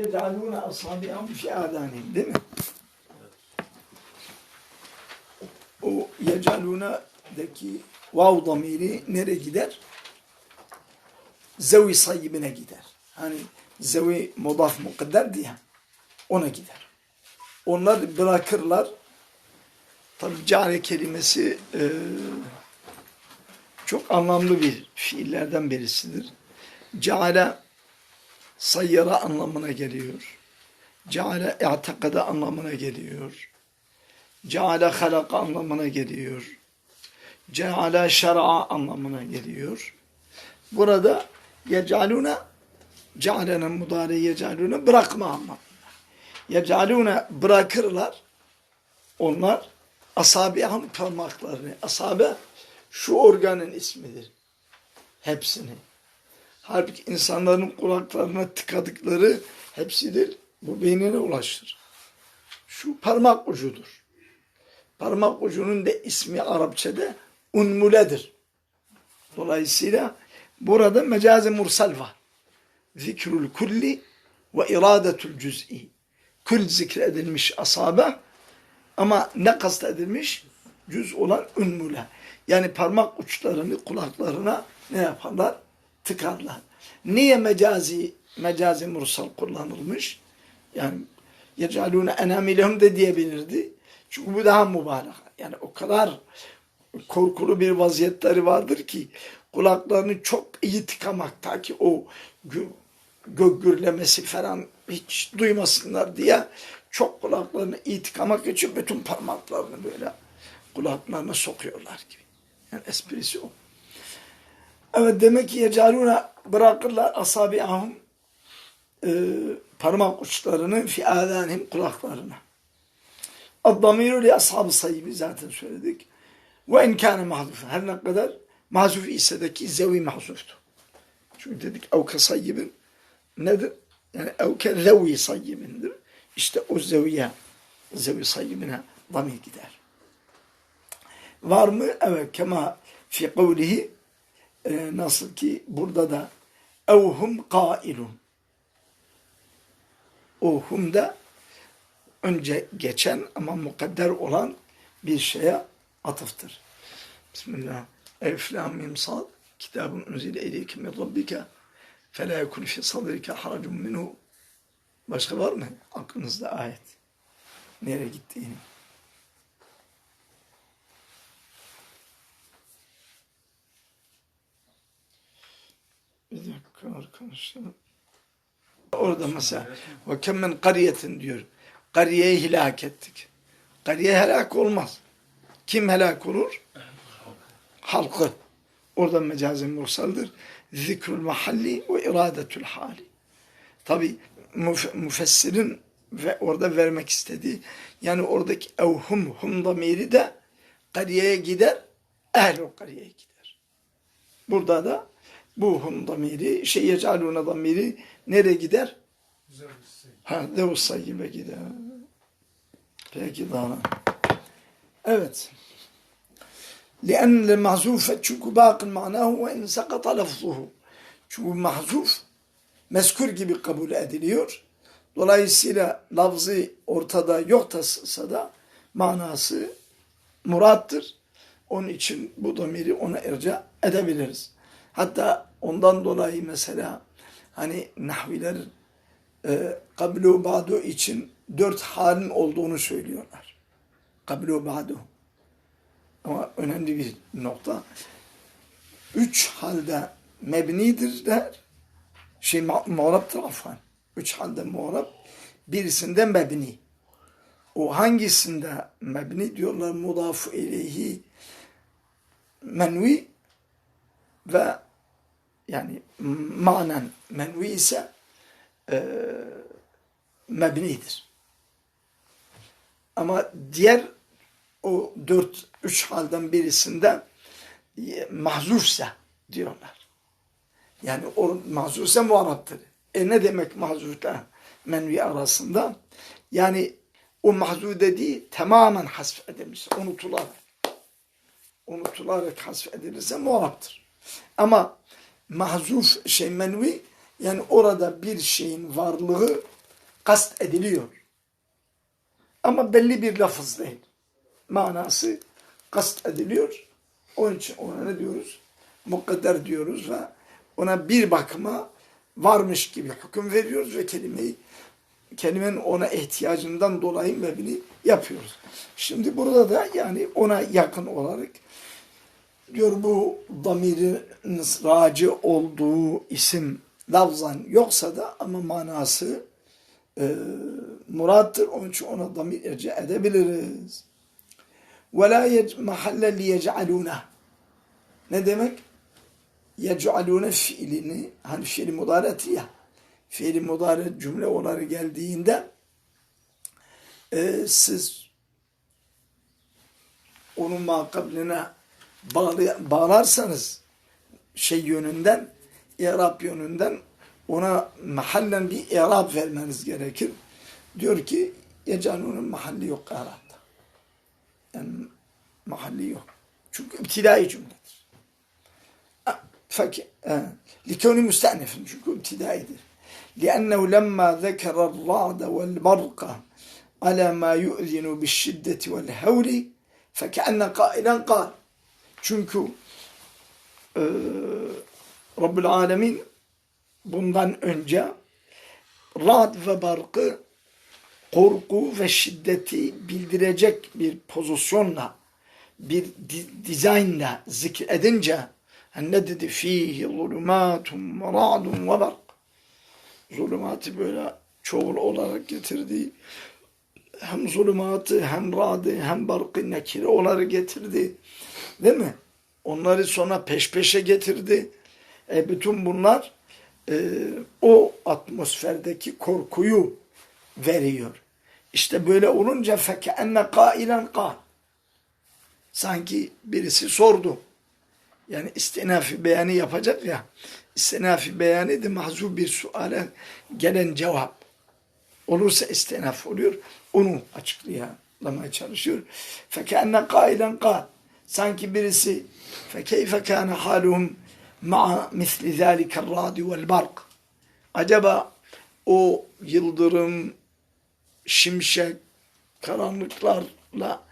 yecalûne asâbi'ahum fi âdânihim değil mi? O yecalûne'deki vav damiri nereye gider? Zevi sayyibine gider. Hani zevi mudaf mukadder diye ona gider. Onlar bırakırlar. Tabi cari kelimesi e, çok anlamlı bir fiillerden birisidir. Ceale sayyara anlamına geliyor. Ceale i'takada anlamına geliyor. Ceale halaka anlamına geliyor. Ceale şer'a anlamına geliyor. Burada yecalune cealenin mudari yecalune bırakma anlamında. Yecalune bırakırlar. Onlar asabihan parmaklarını. Asabe şu organın ismidir. Hepsini. Halbuki insanların kulaklarına tıkadıkları hepsidir. Bu beynine ulaşır. Şu parmak ucudur. Parmak ucunun da ismi Arapçada unmuledir. Dolayısıyla burada mecazi mursal var. Zikrul kulli ve iradetul cüz'i. Kul zikredilmiş asabe ama ne kastedilmiş? Cüz olan unmule. Yani parmak uçlarını kulaklarına ne yaparlar? Tıkarlar. Niye mecazi mecazi mursal kullanılmış? Yani yecalune enamilehum de diyebilirdi. Çünkü bu daha mübalağa. Yani o kadar korkulu bir vaziyetleri vardır ki kulaklarını çok iyi tıkamak ta ki o gö gök gürlemesi falan hiç duymasınlar diye çok kulaklarını iyi tıkamak için bütün parmaklarını böyle kulaklarına sokuyorlar gibi. Yani esprisi o. Evet demek ki yecaluna bırakırlar asabi'ahum e, parmak uçlarını fi âdânihim kulaklarına. Ad-damiru li ashab-ı zaten söyledik. Ve in kâne mahzuf. Her ne kadar mahzuf ise de ki zevi mahzuftu. Çünkü dedik evke sayyibin nedir? Yani evke zevi sayyibindir. İşte o zeviye, zevi sayyibine damir gider. Var mı? Evet. Kema fi kavlihi e, nasıl ki burada da evhum kailun. O hum da önce geçen ama mukadder olan bir şeye atıftır. Bismillah. Elif lam mim sad. Kitabun unzile ileyke min rabbike fe la yekun fi sadrike haracun minhu. Başka var mı aklınızda ayet? Nereye gittiğini? Dakika arkadaşlar. Orada mesela ve kem min kariyetin diyor. Kariyeyi helak ettik. Kariye helak olmaz. Kim helak olur? Halkı. Orada mecazi mursaldır. Zikrul mahalli ve iradetül hali. Tabi müfessirin ve orada vermek istediği yani oradaki evhum hum damiri de kariyeye gider ehl o kariyeye gider. Burada da bu hum damiri şey yecaluna damiri nereye gider? Ha devus sayyibe gider. Peki daha. Evet. لأن المحذوف çünkü باق معناه وإن سقط لفظه çünkü mahzuf mezkur gibi kabul ediliyor. Dolayısıyla lafzı ortada yok tasılsa da manası murattır. Onun için bu damiri ona erca edebiliriz. Hatta ondan dolayı mesela hani nahviler e, kablu ba'du için dört halin olduğunu söylüyorlar. Kablu ba'du. Ama önemli bir nokta. Üç halde mebnidir der. Şey muğraptır afan. Üç halde muğrap. Birisinde mebni. O hangisinde mebni diyorlar mudafu ileyhi menvi ve yani manen menvi ise e, mebnidir. Ama diğer o dört, üç halden birisinde e, mahzufsa diyorlar. Yani o mahzufsa muaraptır. E ne demek mahzufla menvi arasında? Yani o mahzuf dediği tamamen hasf edilmiş, unutularak. Unutularak hasf edilirse muaraptır. Ama mahzuf şey menvi yani orada bir şeyin varlığı kast ediliyor. Ama belli bir lafız değil. Manası kast ediliyor. Onun için ona ne diyoruz? Mukadder diyoruz ve ona bir bakıma varmış gibi hüküm veriyoruz ve kelimeyi kelimenin ona ihtiyacından dolayı mebni yapıyoruz. Şimdi burada da yani ona yakın olarak diyor bu damirin raci olduğu isim lafzan yoksa da ama manası e, murattır. Onun için ona damir irce edebiliriz. Mahalle li yec'alûne. Ne demek? Yec'alûne fiilini, hani fiili mudareti ya, fiili mudaret cümle olarak geldiğinde e, siz onun makabline bağlarsanız şey yönünden, İrab yönünden ona mahallen bir İrab vermeniz gerekir. Diyor ki Yecanun'un mahalli yok Arap'ta. Yani mahalli yok. Çünkü ibtidai cümledir. Fakir, likoni müstenefin çünkü ibtidaidir. لأنه لما ذكر الرعد والبرق على ما يؤذن بالشدة والهول فكأن قائلا قال çünkü e, Rabbül Alemin bundan önce rad ve barkı korku ve şiddeti bildirecek bir pozisyonla bir dizaynla zikredince ne dedi? Fihi zulümatun ve ra'dun ve bark. Zulümatı böyle çoğul olarak getirdi. Hem zulümatı hem radı hem barkı nekire olarak getirdi değil mi? Onları sonra peş peşe getirdi. E bütün bunlar e, o atmosferdeki korkuyu veriyor. İşte böyle olunca enne kailen kal. Sanki birisi sordu. Yani istinafi beyanı yapacak ya. İstinafi beyanı da mahzub bir suale gelen cevap. Olursa istinaf oluyor. Onu açıklayamaya çalışıyor. Enne kailen kal. Sanki birisi فكيف كان حالهم مع مثل ذلك الرعد والبرق acaba o yıldırım, şimşek, karanlıklarla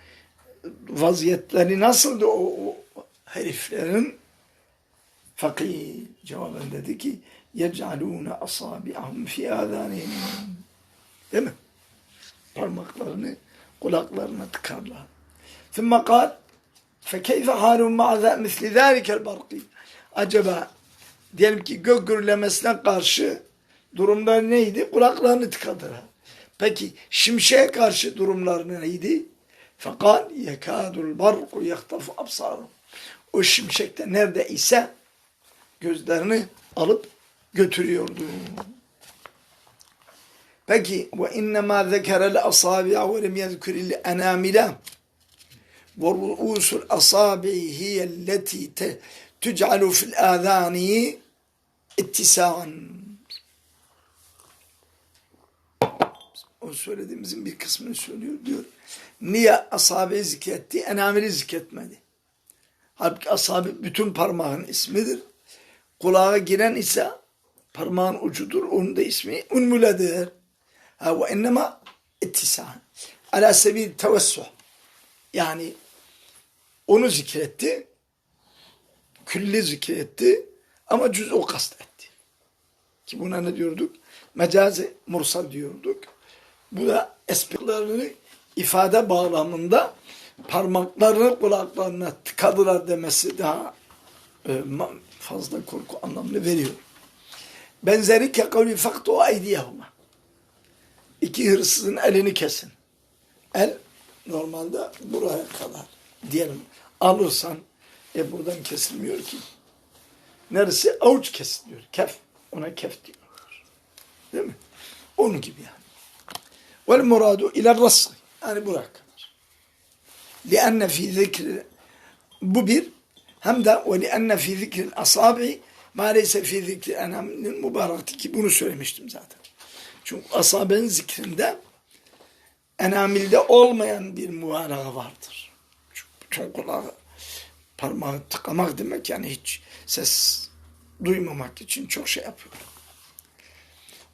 vaziyetleri nasıldı o, o heriflerin? Fakir cevaben dedi ki يَجْعَلُونَ أَصَابِعَهُمْ فِي آذَانِهِمْ Değil mi? Parmaklarını kulaklarına tıkarlar. ثُمَّ قال فَكَيْفَ حَالُمْ مَعَ مِثْلِ ذَٰلِكَ الْبَرْقِ Acaba diyelim ki gök gürlemesine karşı durumlar neydi? Kulaklarını tıkadılar. Peki şimşeğe karşı durumlar neydi? Fakat yekadul barku yahtafu absarum. O şimşekte nerede ise gözlerini alıp götürüyordu. Peki ve innemâ zekerel asâbi'a ve lem yezküril enâmila ورؤوس الأصابع هي التي تجعل في الآذان اتساعا o söylediğimizin bir kısmını söylüyor diyor. Niye asabe zikretti, enamiri zikretmedi? Halbuki asabe bütün parmağın ismidir. Kulağa giren ise parmağın ucudur. Onun da ismi unmüledir. Ha ve ennema ittisan. Ala sebil tevessuh. Yani onu zikretti. Külli zikretti. Ama cüz o kastetti. Ki buna ne diyorduk? Mecazi mursal diyorduk. Bu da esprilerini ifade bağlamında parmaklarını kulaklarına tıkadılar demesi daha e, fazla korku anlamını veriyor. Benzeri ke kavli faktu aydiyahuma. İki hırsızın elini kesin. El normalde buraya kadar diyelim alırsan e buradan kesilmiyor ki. Neresi? Avuç kesiliyor. Kef. Ona kef diyorlar. Değil mi? Onun gibi yani. Vel muradu ile rası. Yani buraya kadar. Lianne fi bu bir hem de ve lianne fi zikril asabi maalesef fi zikri enaminin mübarekti ki bunu söylemiştim zaten. Çünkü asabenin zikrinde enamilde olmayan bir mübalağa vardır bütün kulağı parmağı tıkamak demek yani hiç ses duymamak için çok şey yapıyor.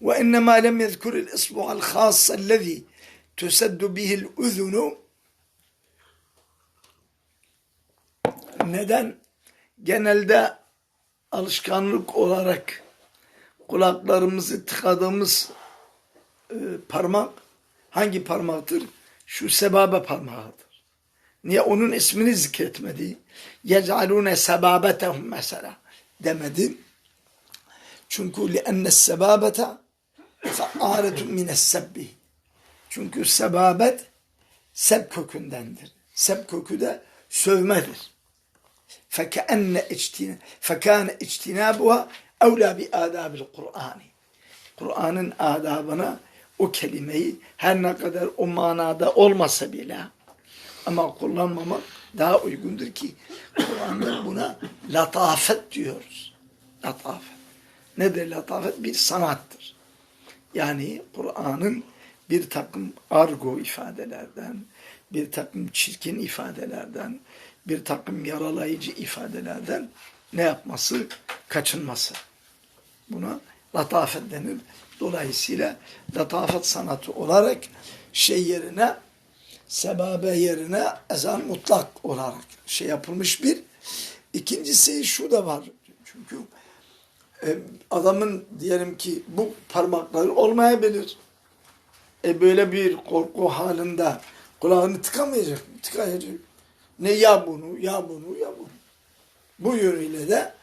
Ve innema lem yezkuril isbu'al khâsallezî tüseddu bihil üzünü neden? Genelde alışkanlık olarak kulaklarımızı tıkadığımız e, parmak hangi parmaktır? Şu sebabe parmağıdır. Niye? Onun ismini zikretmedi. يَجْعَلُونَ سَبَابَتَهُمْ mesela demedi. Çünkü لِأَنَّ السَّبَابَةَ فَعَارَةٌ مِنَ السَّبِّ Çünkü sebabet seb kökündendir. Seb kökü de sövmedir. فكأن اجتنا فكان اجتنابها أولى بآداب القرآن Kur'an'ın adabına o kelimeyi her ne kadar o manada olmasa bile ama kullanmamak daha uygundur ki Kur'an'da buna latafet diyoruz. Latafet. Nedir latafet? Bir sanattır. Yani Kur'an'ın bir takım argo ifadelerden, bir takım çirkin ifadelerden, bir takım yaralayıcı ifadelerden ne yapması? Kaçınması. Buna latafet denir. Dolayısıyla latafet sanatı olarak şey yerine sebabe yerine ezan mutlak olarak şey yapılmış bir. İkincisi şu da var. Çünkü e, adamın diyelim ki bu parmakları olmayabilir. E böyle bir korku halinde kulağını tıkamayacak, tıkayacak. Ne ya bunu, ya bunu, ya bunu. Bu yönüyle de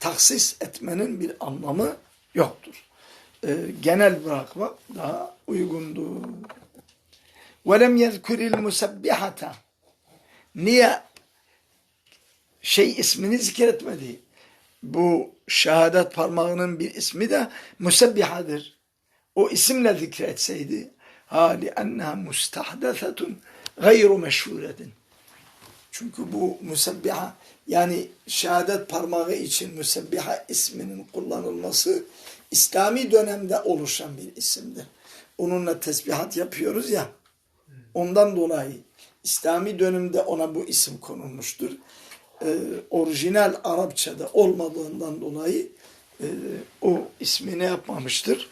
taksis etmenin bir anlamı yoktur. E, genel bırakmak daha uygundur. وَلَمْ يَذْكُرِ الْمُسَبِّحَةَ Niye şey ismini zikretmedi? Bu şehadet parmağının bir ismi de musebbihadır. O isimle zikretseydi ha لِأَنَّهَا مُسْتَحْدَثَةٌ غَيْرُ مَشْهُورَةٍ çünkü bu musebbiha yani şehadet parmağı için musebbiha isminin kullanılması İslami dönemde oluşan bir isimdir. Onunla tesbihat yapıyoruz ya. Ondan dolayı İslami dönemde ona bu isim konulmuştur. Ee, orijinal Arapçada olmadığından dolayı e, o ismi ne yapmamıştır?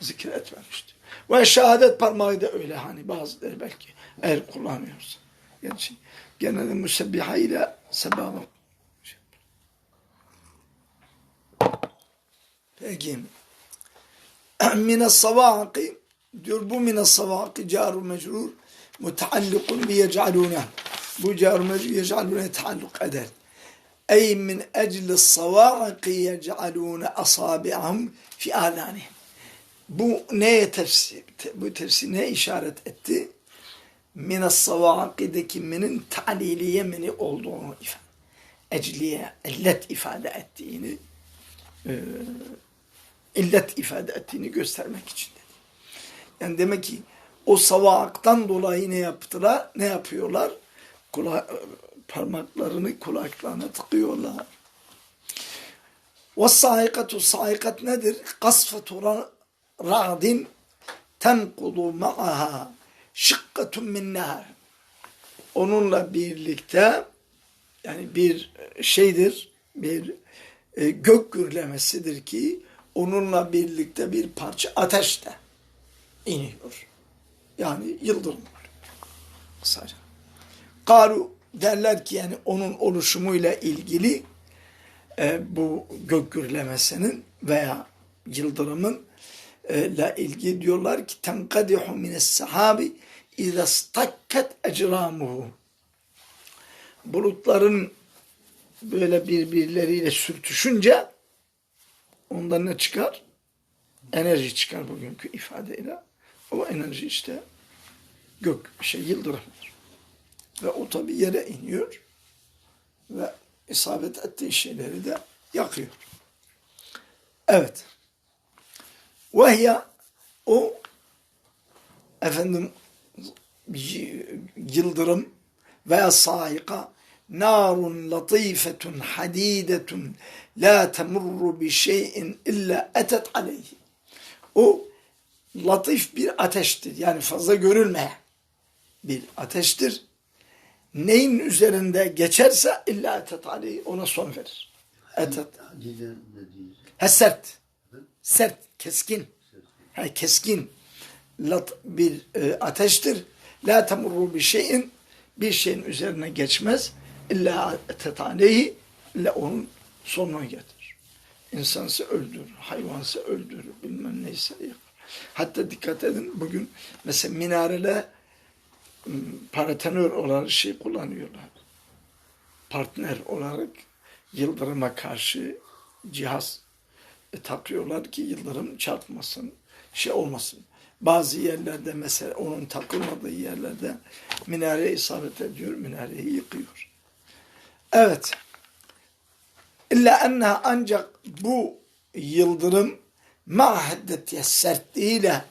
Zikretmemiştir. Ve şehadet parmağı da öyle hani bazıları belki eğer kullanıyoruz. Gerçi genelde musebbiha ile sebaba. Peki. Mine savaki diyor bu mine savaki caru mecrur bi yec'alune. Bu mecrur yec'alune taalluk eder. Ey min ecli savaki yec'alune asabi'ahum fi alanihim. Bu neye tefsir, bu tefsir ne işaret etti? minas savakideki minin ta'liliye mini olduğunu ifade, ecliye, illet ifade ettiğini e, illet ifade ettiğini göstermek için dedi. Yani demek ki o savaktan dolayı ne yaptılar? Ne yapıyorlar? Kula, parmaklarını kulaklarına tıkıyorlar. Ve saikat nedir? Kasfetu ra'din tenkudu ma'aha şıkkatun min. Onunla birlikte yani bir şeydir, bir e, gök gürlemesidir ki onunla birlikte bir parça ateş de iniyor. Yani yıldırım. Kısaca. Karu derler ki yani onun oluşumuyla ilgili e, bu gök gürlemesinin veya yıldırımın e, la ilgili diyorlar ki tenkadihu mines sahabi اِذَا اسْتَكَّتْ اَجْرَامُهُ Bulutların böyle birbirleriyle sürtüşünce ondan ne çıkar? Enerji çıkar bugünkü ifadeyle. O enerji işte gök, şey yıldırımdır. Ve o tabi yere iniyor ve isabet ettiği şeyleri de yakıyor. Evet. Vehya o efendim yıldırım veya saika narun latifetun hadidetun la temurru bi şeyin illa etet aleyhi. O latif bir ateştir. Yani fazla görülmeyen bir ateştir. Neyin üzerinde geçerse illa etet aleyhi ona son verir. Etet. Ha sert. Sert, keskin. Yani keskin lat, bir e, ateştir. La temurru bir şeyin bir şeyin üzerine geçmez. İlla tetaneyhi illa onun sonuna getirir. İnsansı öldürür, hayvansı öldürür, bilmem neyse yapar. Hatta dikkat edin bugün mesela minarele m, paratenör olarak şey kullanıyorlar. Partner olarak yıldırıma karşı cihaz e, takıyorlar ki yıldırım çarpmasın, şey olmasın. Bazı yerlerde mesela onun takılmadığı yerlerde minareye isabet ediyor, minareyi yıkıyor. Evet. İlla enneha ancak bu yıldırım mahiddetiye sertliğiyle,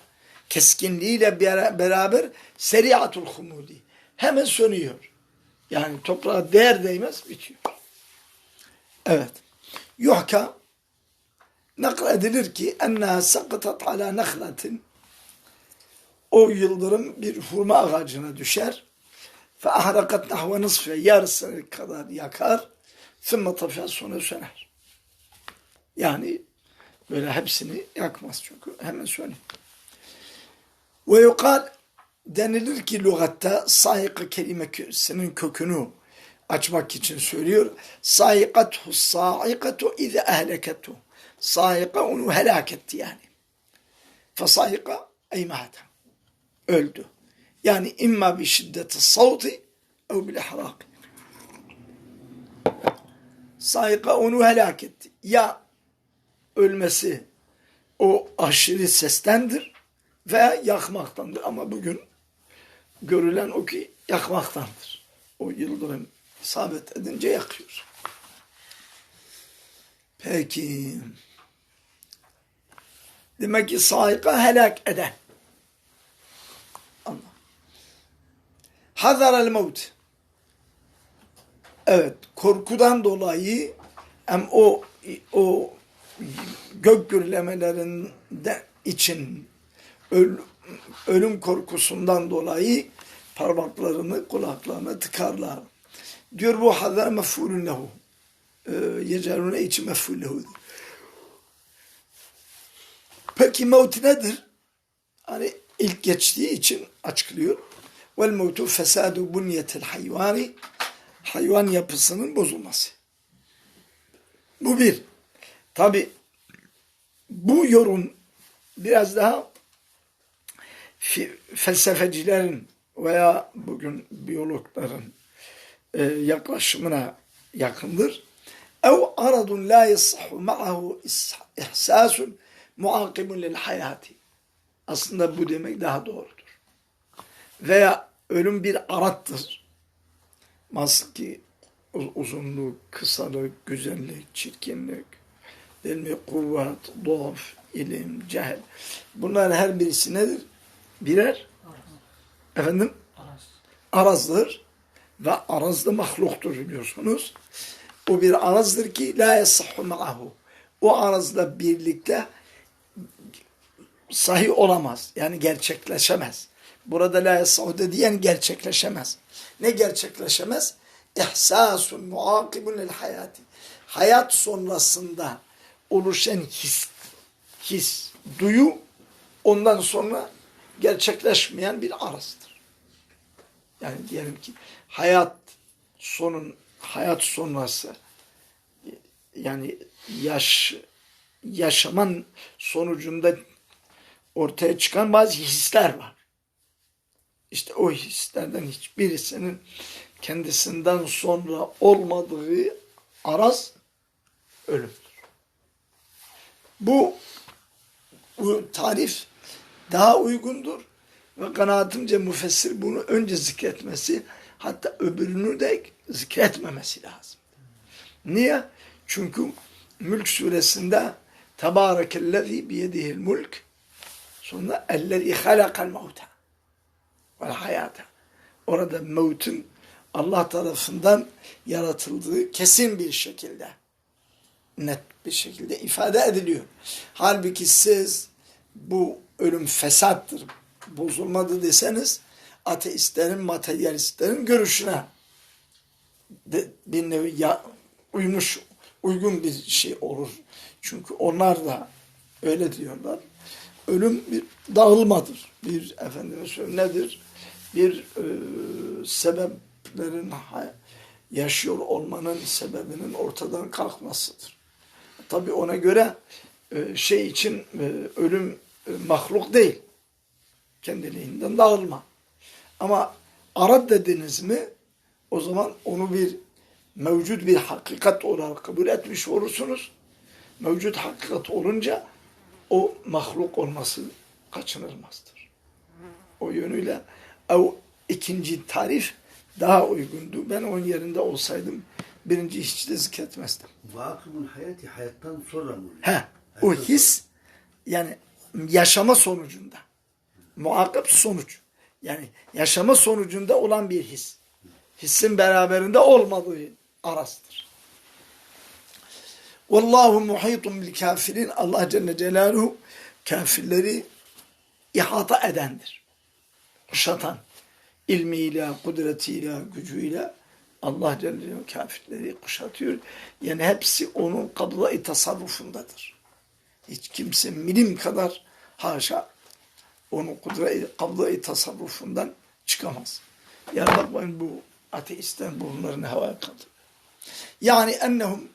keskinliğiyle beraber seriatul humudi. Hemen sönüyor. Yani toprağa değer değmez bitiyor. Evet. Yuhka nakledilir ki enneha sakıtat ala nahlatin o yıldırım bir hurma ağacına düşer. Fe ahrakat nahve nısfe yarısı kadar yakar. Sümme tafiya sonra söner. Yani böyle hepsini yakmaz çünkü hemen sönüyor. Ve yukal denilir ki lügatta sayıkı kelimesinin kökünü açmak için söylüyor. Sayıkatu sayıkatu ize ehleketu. Sayıka onu helak etti yani. Fasayıka ey mata. Öldü. Yani imma bir şiddeti savti ev bil ihrak. Sayıka onu helak etti. Ya ölmesi o aşırı sestendir veya yakmaktandır. Ama bugün görülen o ki yakmaktandır. O yıldırım isabet edince yakıyor. Peki. Demek ki saika helak eden. Allah. Hazar el mevt. Evet, korkudan dolayı hem o o gök gürlemelerinden için öl, ölüm korkusundan dolayı parmaklarını kulaklarına tıkarlar. Diyor bu hazar mef'ulun lehu. Yecerune için mef'ul lehu. Peki mevt nedir? Hani ilk geçtiği için açıklıyor. Vel mevtu fesadu bunyetil hayvani hayvan yapısının bozulması. Bu bir. Tabi bu yorum biraz daha felsefecilerin veya bugün biyologların e, yaklaşımına yakındır. Ev aradun la yasahhu ma'ahu ihsasun muakibun lil. Aslında bu demek daha doğrudur. Veya ölüm bir arattır. Maski uzunluk, kısalık, güzellik, çirkinlik, değil mi? Kuvvet, dof, ilim, cehel. Bunların her birisi nedir? Birer efendim arazdır ve arazlı mahluktur biliyorsunuz. O bir arazdır ki la yasahhu ma'ahu. O arazla birlikte sahih olamaz. Yani gerçekleşemez. Burada la yasahhu diyen gerçekleşemez. Ne gerçekleşemez? İhsasun muakibun lil hayati. Hayat sonrasında oluşan his, his, duyu ondan sonra gerçekleşmeyen bir arazdır. Yani diyelim ki hayat sonun hayat sonrası yani yaş yaşaman sonucunda ortaya çıkan bazı hisler var. İşte o hislerden hiçbirisinin kendisinden sonra olmadığı araz ölümdür. Bu, tarif daha uygundur ve kanaatimce müfessir bunu önce zikretmesi hatta öbürünü de zikretmemesi lazım. Niye? Çünkü Mülk suresinde Tebârekellezî biyedihil mulk sonra ellezî halakal mevta vel hayata. Orada mevtün Allah tarafından yaratıldığı kesin bir şekilde net bir şekilde ifade ediliyor. Halbuki siz bu ölüm fesattır, bozulmadı deseniz ateistlerin, materyalistlerin görüşüne de, bir nevi ya, uymuş, uygun bir şey olur. Çünkü onlar da öyle diyorlar. ölüm bir dağılmadır. Bir söyleyeyim nedir? Bir e, sebeplerin yaşıyor olmanın sebebinin ortadan kalkmasıdır. Tabi ona göre e, şey için e, ölüm e, mahluk değil. Kendiliğinden dağılma. Ama Arap dediniz mi o zaman onu bir mevcut bir hakikat olarak kabul etmiş olursunuz. Mevcut hakikat olunca o mahluk olması kaçınılmazdır. O yönüyle o ikinci tarif daha uygundu. Ben onun yerinde olsaydım birinci hiç de zikretmezdim. Vakıfın hayatı hayattan sonra mı? He, o his yani yaşama sonucunda. Muakip sonuç. Yani yaşama sonucunda olan bir his. Hissin beraberinde olmadığı arastır. Vallahu muhitun bil kafirin. Allah Celle Celaluhu kafirleri ihata edendir. Kuşatan. ilmiyle, kudretiyle, gücüyle Allah Celle Celaluhu kafirleri kuşatıyor. Yani hepsi onun kabla tasarrufundadır. Hiç kimse milim kadar haşa onun kudret kabla tasarrufundan çıkamaz. Yani bakmayın bu ateistler bunların havaya kaldı. Yani ennehum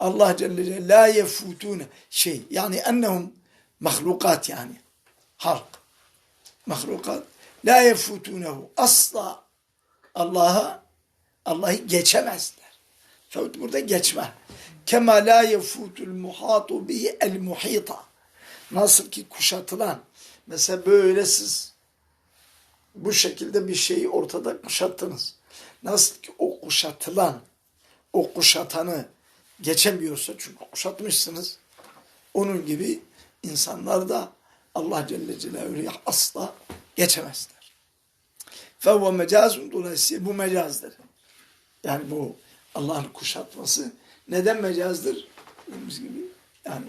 Allah Celle Celaluhu la yefutune şey yani ennehum mahlukat yani halk mahlukat la yefutunehu asla Allah'a Allah'ı geçemezler. Fevt burada geçme. Kema la yefutul muhatu bihi el muhita. Nasıl ki kuşatılan mesela böyle siz bu şekilde bir şeyi ortada kuşattınız. Nasıl ki o kuşatılan o kuşatanı geçemiyorsa çünkü kuşatmışsınız. Onun gibi insanlar da Allah Celle Celaluhu'yu asla geçemezler. Fevve mecazun dolayısıyla bu mecazdır. Yani bu Allah'ın kuşatması neden mecazdır? Dediğimiz gibi yani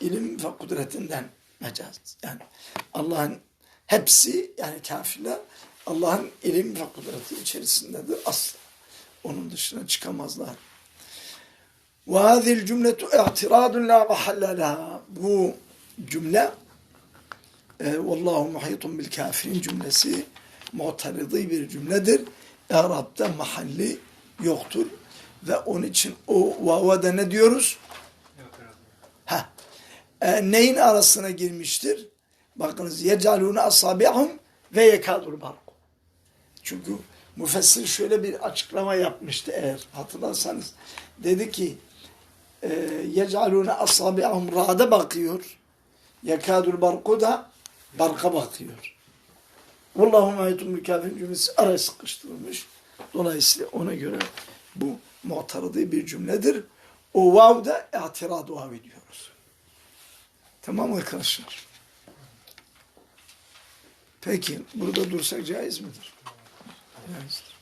ilim ve kudretinden mecaz. Yani Allah'ın hepsi yani kafirler Allah'ın ilim ve kudreti içerisindedir asla. Onun dışına çıkamazlar. وهذه الجملة اعتراض لا محل لها bu cümle e, vallahu muhitun bil kafirin cümlesi mu'taridi bir cümledir. Arap'ta mahalli yoktur ve onun için o vavada ne diyoruz? Ha. E, neyin arasına girmiştir? Bakınız yecalune asabi'ahum ve yekadul barku. Çünkü müfessir şöyle bir açıklama yapmıştı eğer hatırlarsanız. Dedi ki e, yecalune asabi'ahum ra'da bakıyor. Yekadul barku da barka bakıyor. Vallahu ma'itun mükafir cümlesi araya sıkıştırılmış. Dolayısıyla ona göre bu muhtarıdı bir cümledir. O vav da i'tirad vavi diyoruz. Tamam mı arkadaşlar? Peki burada dursak caiz midir? Caizdir.